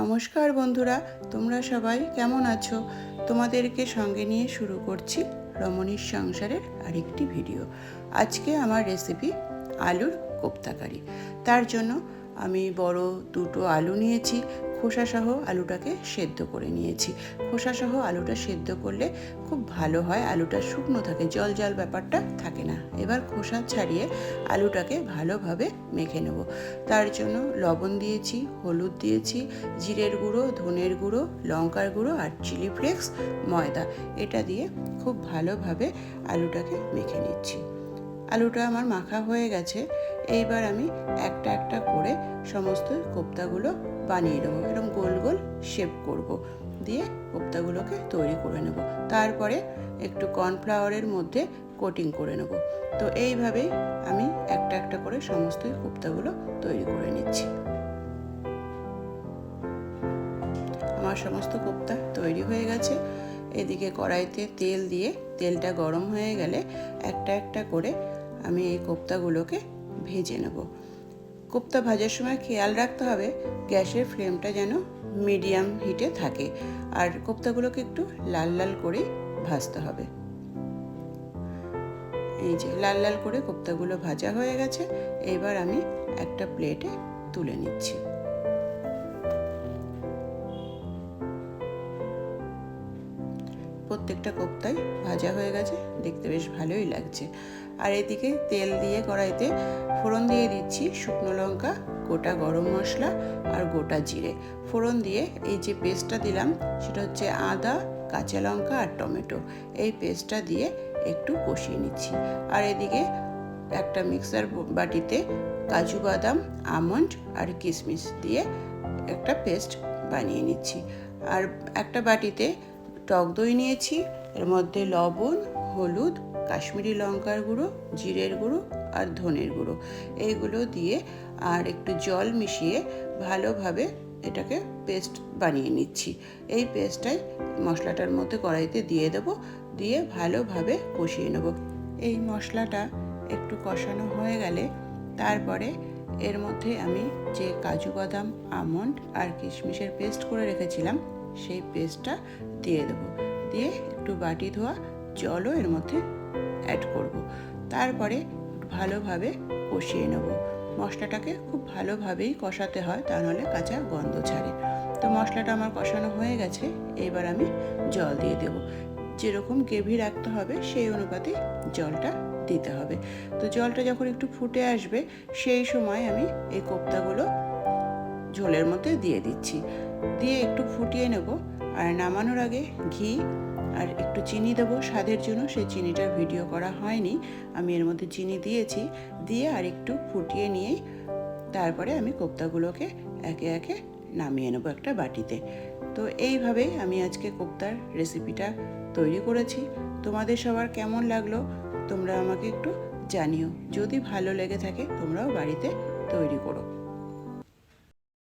নমস্কার বন্ধুরা, তোমরা সবাই কেমন আছো? তোমাদেরকে সঙ্গে নিয়ে শুরু করছি রমণীর সংসারের আরেকটি ভিডিও আজকে আমার রেসিপি আলুর কোপ্তাকারি। তার জন্য আমি বড় দুটো আলু নিয়েছি, খোসাসহ আলুটাকে সেদ্ধ করে নিয়েছি। খোসাসহ আলুটা সেদ্ধ করলে খুব ভালো হয়, আলুটা শুকনো থাকে, জল জল ব্যাপারটা থাকে না। এবার খোসা ছাড়িয়ে আলুটাকে ভালোভাবে মেখে নেব। তার জন্য লবণ দিয়েছি, হলুদ দিয়েছি, জিরের গুঁড়ো, ধনের গুঁড়ো, লঙ্কার গুঁড়ো আর চিলি ফ্লেক্স, ময়দা। এটা দিয়ে খুব ভালোভাবে আলুটাকে মেখে নিচ্ছি। আলুটা আমার মাখা হয়ে গেছে, এইবার আমি একটা একটা করে সমস্ত কোপ্তাগুলো বানিয়ে নেব। এরকম গোল গোল শেপ করব। দিয়ে কোপ্তাগুলোকে তৈরি করে নেব। তারপরে একটু কর্নফ্লাওয়ারের মধ্যে কোটিং করে নেব। তো এইভাবেই আমি একটা একটা করে সমস্ত কোপ্তাগুলো তৈরি করে নিচ্ছি। আমার সমস্ত কোপ্তা তৈরি হয়ে গেছে। এদিকে কড়াইতে তেল দিয়ে তেলটা গরম হয়ে গেলে একটা একটা করে আমি এই কোপ্তাগুলোকে ভেজে নেব। কোপ্তা ভাজার সময় খেয়াল রাখতে হবে গ্যাসের ফ্লেমটা যেন মিডিয়াম হিটে থাকে আর কোপ্তাগুলোকে একটু লাল লাল করে ভাজতে হবে। এই যে লাল লাল করে কোপ্তাগুলো ভাজা হয়ে গেছে, এবার আমি একটা প্লেটে তুলে নিচ্ছি। প্রত্যেকটা কোপ্তাই ভাজা হয়ে গেছে। দেখতে বেশ ভালোই লাগছে। আর এদিকে তেল দিয়ে কড়াইতে ফোড়ন দিয়ে দিচ্ছি শুকনো লঙ্কা, গোটা গরম মশলা আর গোটা জিরে। ফোড়ন দিয়ে এই যে পেস্টটা দিলাম, সেটা হচ্ছে আদা, কাঁচা লঙ্কা আর টমেটো। এই পেস্টটা দিয়ে একটু কষিয়ে নিচ্ছি। আর এদিকে একটা মিক্সার বাটিতে কাজু বাদাম, আমন্ড আর কিশমিশ দিয়ে একটা পেস্ট বানিয়ে নিচ্ছি। আর একটা বাটিতে টক দই নিয়েছি। এর মধ্যে লবণ, হলুদ, কাশ্মীরি লঙ্কার গুঁড়ো, জিরের গুঁড়ো আর ধনের গুঁড়ো। এইগুলো দিয়ে আর একটু জল মিশিয়ে ভালোভাবে এটাকে পেস্ট বানিয়ে নিচ্ছি। এই পেস্টটাই মশলাটার মধ্যে কড়াইতে দিয়ে দেবো, দিয়ে ভালোভাবে কষিয়ে নেব। এই মশলাটা একটু কষানো হয়ে গেলে তারপরে এর মধ্যে আমি যে কাজু বাদাম, আমন্ড আর কিশমিশের পেস্ট করে রেখেছিলাম সেই পেস্টটা দিয়ে দেবো। দিয়ে একটু বাটি ধোয়া, জলও এর মধ্যে অ্যাড করব। তারপরে ভালোভাবে কষিয়ে নেব। মশলাটাকে খুব ভালোভাবেই কষাতে হয়, তা নাহলে কাঁচা গন্ধ ছাড়ে। তো মশলাটা আমার কষানো হয়ে গেছে, এবার আমি জল দিয়ে দেব। যেরকম গ্রেভি রাখতে হবে, সেই অনুপাতে জলটা দিতে হবে। তো জলটা যখন একটু ফুটে আসবে, সেই সময় আমি এই কোপ্তাগুলো ঝোলের মধ্যে দিয়ে দিচ্ছি। দিয়ে একটু ফুটিয়ে নেব। আর নামানোর আগে ঘি আর একটু চিনি দেবো স্বাদের জন্য। সেই চিনিটার ভিডিও করা হয়নি। আমি এর মধ্যে চিনি দিয়েছি। দিয়ে আর একটু ফুটিয়ে নিয়ে তারপরে আমি কোপ্তাগুলোকে একে একে নামিয়ে নেব একটা বাটিতে। তো এইভাবেই আমি আজকে কোপ্তার রেসিপিটা তৈরি করেছি। তোমাদের সবার কেমন লাগল তোমরা আমাকে একটু জানিও। যদি ভালো লেগে থাকে তোমরাও বাড়িতে তৈরি করো।